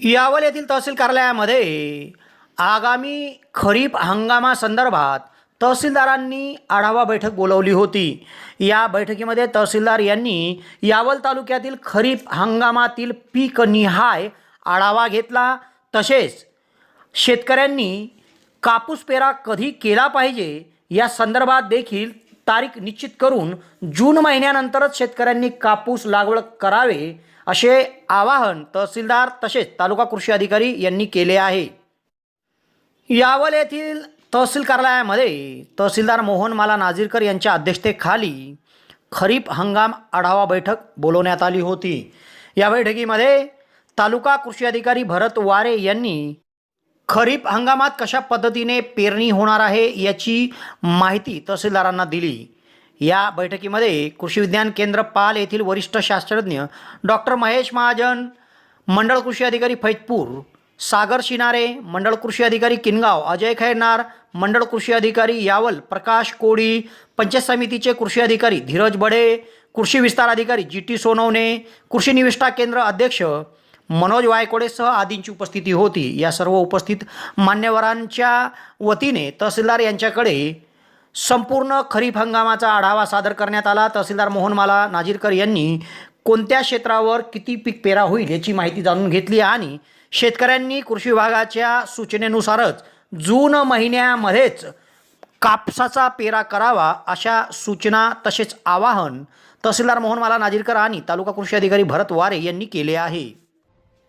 यावल येथील तहसील कार्यालयामध्ये आगामी खरीप हंगामासंदर्भात तहसीलदारांनी आढावा बैठक बोलवली होती. या बैठकीमध्ये तहसीलदार यांनी यावल तालुक्यातील खरीप हंगामातील पीक निहाय आढावा घेतला. तसेच शेतकऱ्यांनी कापूस पेरा कधी केला पाहिजे या संदर्भात देखील तारीख निश्चित करून जून महिन्यानंतरच शेतकऱ्यांनी कापूस लागवड करावे असे आवाहन तहसीलदार तसेच तालुका कृषी अधिकारी यांनी केले आहे. यावल येथील तहसील कार्यालयामध्ये तहसीलदार मोहन माला नाझीरकर यांच्या अध्यक्षतेखाली खरीप हंगाम आढावा बैठक बोलवण्यात आली होती. या बैठकीमध्ये तालुका कृषी अधिकारी भरत वारे यांनी खरीप हंगामात कशा पद्धतीने पेरणी होणार आहे याची माहिती तहसीलदारांना दिली. या बैठकीमध्ये कृषी विज्ञान केंद्र पाल येथील वरिष्ठ शास्त्रज्ञ डॉक्टर महेश महाजन मंडळ कृषी अधिकारी फैजपूर सागर शिनारे मंडळ कृषी अधिकारी किनगाव अजय खैरनार मंडळ कृषी अधिकारी यावल प्रकाश कोळी पंचायत समितीचे कृषी अधिकारी धीरज बडे कृषी विस्तार अधिकारी जी टी सोनवणे कृषी निविष्ठा केंद्र अध्यक्ष मनोज वायकोडेसह आदींची उपस्थिती होती. या सर्व उपस्थित मान्यवरांच्या वतीने तहसीलदार यांच्याकडे संपूर्ण खरीप हंगामाचा आढावा सादर करण्यात आला. तहसीलदार मोहनमाला नाजीरकर यांनी कोणत्या क्षेत्रावर किती पीक पेरा होईल याची माहिती जाणून घेतली आणि शेतकऱ्यांनी कृषी विभागाच्या सूचनेनुसारच जून महिन्यामध्येच कापसाचा पेरा करावा अशा सूचना तसेच आवाहन तहसीलदार मोहनमाला नाजीरकर आणि तालुका कृषी अधिकारी भरत वारे यांनी केले आहे.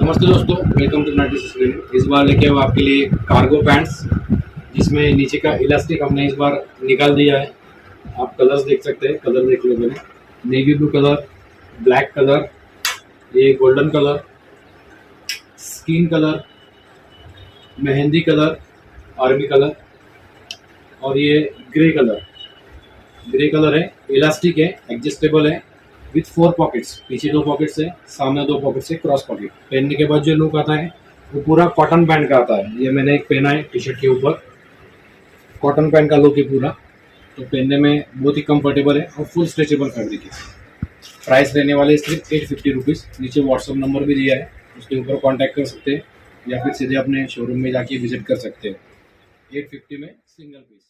नमस्ते दोस्तों वेलकम टू नाटी इस बार लेके आपके लिए कार्गो पैंट्स जिसमें नीचे का इलास्टिक हमने इस बार निकाल दिया है। आप कलर्स देख सकते हैं कलर देख लो मैंने। Navy blue colour black colour ये golden colour skin colour mehndi colour army colour और ये ग्रे कलर ग्रे कलर है इलास्टिक है एडजस्टेबल है विथ फोर पॉकेट्स पीछे दो पॉकेट्स है, सामने दो पॉकेट्स है क्रॉस पॉकेट पहनने के बाद जो लुक आता है, वो पूरा कॉटन पैंट का आता है। ये मैंने एक पहना है टी शर्ट के ऊपर। कॉटन पैंट का लुक है पूरा। तो पहनने में बहुत ही कंफर्टेबल है और फुल स्ट्रेचेबल फैब्रिक है। प्राइस रहने वाले सिर्फ़ एट फिफ्टी रुपीज़ नीचे व्हाट्सअप नंबर भी दिया है। उसके ऊपर कॉन्टैक्ट कर सकते हैं या फिर सीधे अपने शोरूम में जाके विज़िट कर सकते हैं। एट फिफ्टी में सिंगल पीस